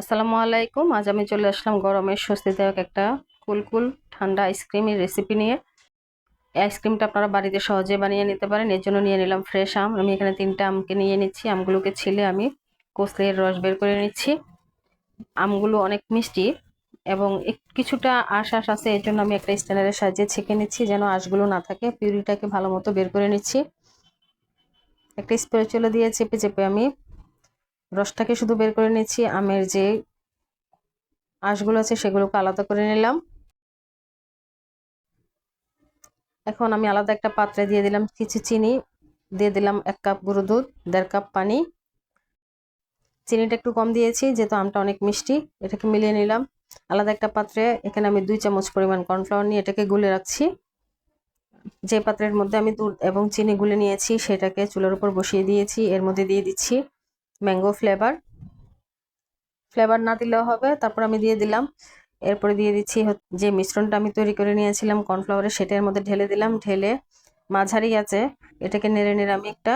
আসসালামু আলাইকুম। আজ আমি চলে আসলাম গরমের স্বস্তিদায়ক একটা কুলকুল ঠান্ডা আইসক্রিমের রেসিপি নিয়ে। আইসক্রিমটা আপনারা বাড়িতে সহজে বানিয়ে নিতে পারেন, এর জন্য নিয়ে নিলাম ফ্রেশ আম। আমি এখানে তিনটা আমকে নিয়ে নিচ্ছি। আমগুলোকে ছিলে আমি কষলে এর রস বের করে নিচ্ছি। আমগুলো অনেক মিষ্টি এবং কিছুটা আশ আশ আছে, এর জন্য আমি একটা স্ট্যান্ডারের সাহায্যে ছেঁকে নিচ্ছি যেন আঁশগুলো না থাকে। পিউরিটাকে ভালো মতো বের করে নিচ্ছি। একটা স্প্রে চলে দিয়ে চেপে চেপে আমি রসটাকে শুধু বের করে নিচ্ছি, আমের যে আঁশগুলো আছে সেগুলোকে আলাদা করে নিলাম। এখন আমি আলাদা একটা পাত্রে দিয়ে দিলাম কিছু চিনি, দিয়ে দিলাম এক কাপ গুঁড়ো দুধ, দেড় কাপ পানি। চিনিটা একটু কম দিয়েছি, যেহেতু আমটা অনেক মিষ্টি, এটাকে মিলিয়ে নিলাম। আলাদা একটা পাত্রে এখানে আমি দুই চামচ পরিমাণ কর্নফ্লাওয়ার নিয়ে এটাকে গুলে রাখছি। যে পাত্রের মধ্যে আমি দুধ এবং চিনি গুলে নিয়েছি, সেটাকে চুলার উপর বসিয়ে দিয়েছি, এর মধ্যে দিয়ে দিচ্ছি। Mango flavour. ফ্লেভার না দিলেও হবে, তারপর আমি দিয়ে দিলাম। এরপরে দিয়ে দিচ্ছি যে মিশ্রণটা আমি তৈরি করে নিয়েছিলাম কর্নফ্লাওয়ারের সেটার মধ্যে ঢেলে দিলাম, ঢেলে মাঝারি আছে, এটাকে নেড়ে নেড়ে আমি একটা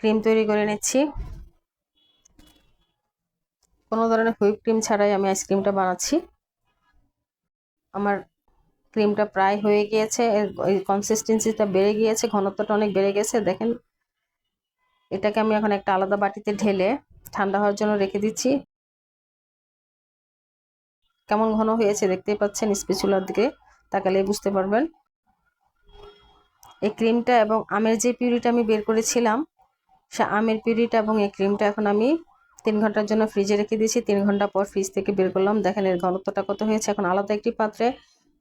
ক্রিম তৈরি করে নিচ্ছি। কোনো ধরনের হুইপ ক্রিম ছাড়াই আমি আইসক্রিমটা বানাচ্ছি। আমার ক্রিমটা প্রায় হয়ে গিয়েছে, এর কনসিস্টেন্সিটা বেড়ে গিয়েছে, ঘনত্বটা অনেক বেড়ে গেছে, দেখেন এটাকে আমি এখন একটা আলাদা বাটিতে ঢেলে ঠান্ডা হওয়ার জন্য রেখে দিচ্ছি। কেমন ঘন হয়েছে দেখতেই পাচ্ছেন স্পেচুলার দিকে, তাকালে বুঝতে পারবেন। এই ক্রিমটা এবং আমের যে পিউরিটা আমি বের করেছিলাম, সে আমের পিউরিটা এবং এই ক্রিমটা এখন আমি তিন ঘণ্টার জন্য ফ্রিজে রেখে দিয়েছি। তিন ঘণ্টা পর ফ্রিজ থেকে বের করলাম। দেখেন এর ঘনত্বটা কত হয়েছে। এখন আলাদা একটি পাত্রে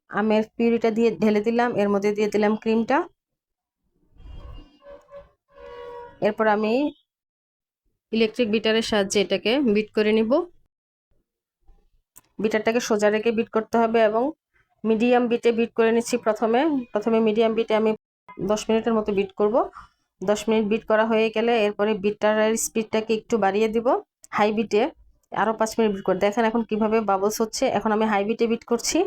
আমের পিউরিটা দিয়ে ঢেলে দিলাম। এর মধ্যে দিয়ে দিলাম ক্রিমটা। এরপর আমি ইলেকট্রিক বিটারের সাহায্যে এটাকে বিট করে নিব। বিটারটাকে সোজা রেখে বিট করতে হবে এবং মিডিয়াম বিটে বিট করে নিচ্ছি প্রথমে। প্রথমে মিডিয়াম বিটে আমি দশ মিনিটের মতো বিট করব। দশ মিনিট বিট করা হয়ে গেলে এরপরে বিটারের স্পিডটাকে একটু বাড়িয়ে দিব হাই বিটে আরও পাঁচ মিনিট বিট করে দেখেন এখন কীভাবে বাবলস হচ্ছে। এখন আমি হাই বিটে বিট করছি।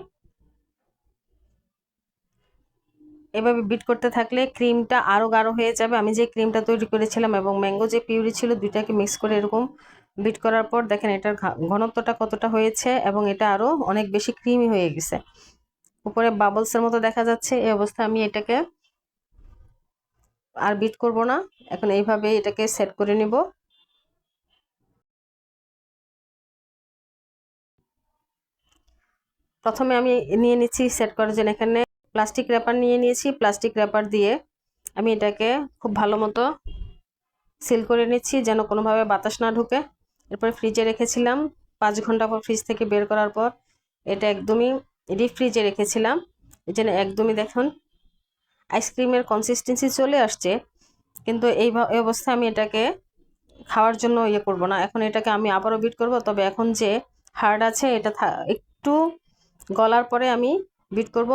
এভাবে বিট করতে থাকলে ক্রিমটা আরও গাঢ় হয়ে যাবে। আমি যে ক্রিমটা তৈরি করেছিলাম এবং ম্যাঙ্গো যে পিউরি ছিল, দুইটাকে মিক্স করে এরকম বিট করার পর দেখেন এটার ঘনত্বটা কতটা হয়েছে এবং এটা আরও অনেক বেশি ক্রিমি হয়ে গেছে। উপরে বাবলসের মতো দেখা যাচ্ছে, এই অবস্থায় আমি এটাকে আর বিট করব না। এখন এইভাবে এটাকে সেট করে নিব। প্রথমে আমি নিয়ে নিচ্ছি সেট করার জন্য এখানে প্লাস্টিক র্যাপার নিয়ে নিয়েছি। প্লাস্টিক র্যাপার দিয়ে আমি এটাকে খুব ভালো মতো সিল করে নিচ্ছি যেন কোনোভাবে বাতাস না ঢুকে। এরপরে ফ্রিজে রেখেছিলাম। পাঁচ ঘণ্টা পর ফ্রিজ থেকে বের করার পর এটা একদমই ডিপ ফ্রিজে রেখেছিলাম। জন্য একদমই দেখুন আইসক্রিমের কনসিস্টেন্সি চলে আসছে। কিন্তু এই অবস্থায় আমি এটাকে খাওয়ার জন্য ইয়ে করব না। এখন এটাকে আমি আবারও বিট করব। তবে এখন যে হার্ড আছে, এটা একটু গলার পরে আমি বিট করব।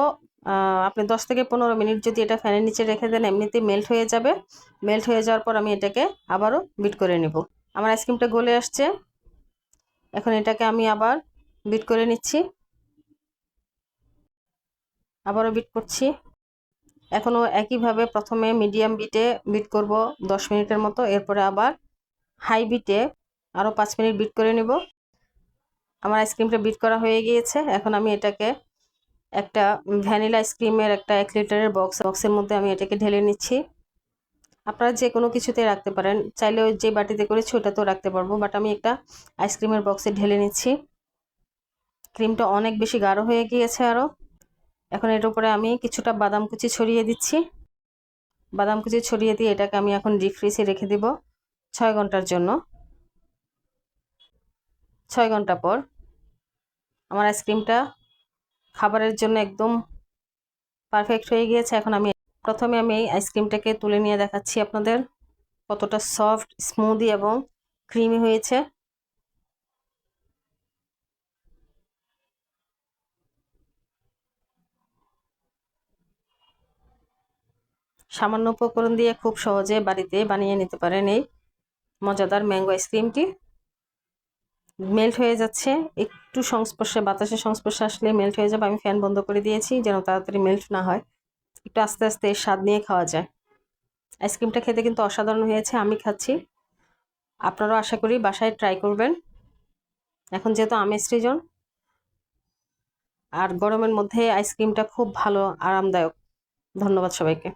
আপনি দশ থেকে পনেরো মিনিট যদি এটা ফ্যানের নিচে রেখে দেন, এমনিতেই মেল্ট হয়ে যাবে। মেল্ট হয়ে যাওয়ার পর আমি এটাকে আবারও বিট করে নেব। আমার আইসক্রিমটা গলে আসছে। এখন এটাকে আমি আবার বিট করে নিচ্ছি। আবারও বিট করছি। এখনও একইভাবে প্রথমে মিডিয়াম বিটে বিট করব দশ মিনিটের মতো। এরপরে আবার হাই বিটে আরও পাঁচ মিনিট বিট করে নেব। আমার আইসক্রিমটা বিট করা হয়ে গিয়েছে। এখন আমি এটাকে একটা ভ্যানিলা আইসক্রিমের একটা এক লিটারের বক্স, বক্সের মধ্যে আমি এটাকে ঢেলে নিচ্ছি। আপনারা যে কোনো কিছুতে রাখতে পারেন। চাইলে যে বাটিতে করেছি ওটাতেও রাখতে পারব বাট আমি একটা আইসক্রিমের বক্সে ঢেলে নিচ্ছি। ক্রিমটা অনেক বেশি গাঢ় হয়ে গিয়েছে আরও এখন এর উপরে আমি কিছুটা বাদাম কুচি ছড়িয়ে দিচ্ছি। বাদাম কুচি ছড়িয়ে দিয়ে এটাকে আমি এখন ডিপ ফ্রিজে রেখে দিব ছয় ঘণ্টার জন্য। ছয় ঘণ্টা পর আমার আইসক্রিমটা খাবারের জন্য একদম পারফেক্ট হয়ে গিয়েছে। এখন আমি প্রথমে আমি এই আইসক্রিমটাকে তুলে নিয়ে দেখাচ্ছি আপনাদের কতটা সফট স্মুদি এবং ক্রিমি হয়েছে। সামান্য উপকরণ দিয়ে খুব সহজে বাড়িতে বানিয়ে নিতে পারেন এই মজাদার ম্যাঙ্গো আইসক্রিমটি মেল্ট হয়ে যাচ্ছে। একটু সংস্পর্শে বাতাসের সংস্পর্শে আসলে মেল্ট হয়ে যাবে। আমি ফ্যান বন্ধ করে দিয়েছি যেন তাড়াতাড়ি মেল্ট না হয়। একটু আস্তে আস্তে স্বাদ নিয়ে খাওয়া যায়। আইসক্রিমটা খেতে কিন্তু অসাধারণ হয়েছে, আমি খাচ্ছি। আপনারাও আশা করি বাসায় ট্রাই করবেন। এখন যেহেতু আমের সৃজন আর গরমের মধ্যে আইসক্রিমটা খুব ভালো, আরামদায়ক। ধন্যবাদ সবাইকে।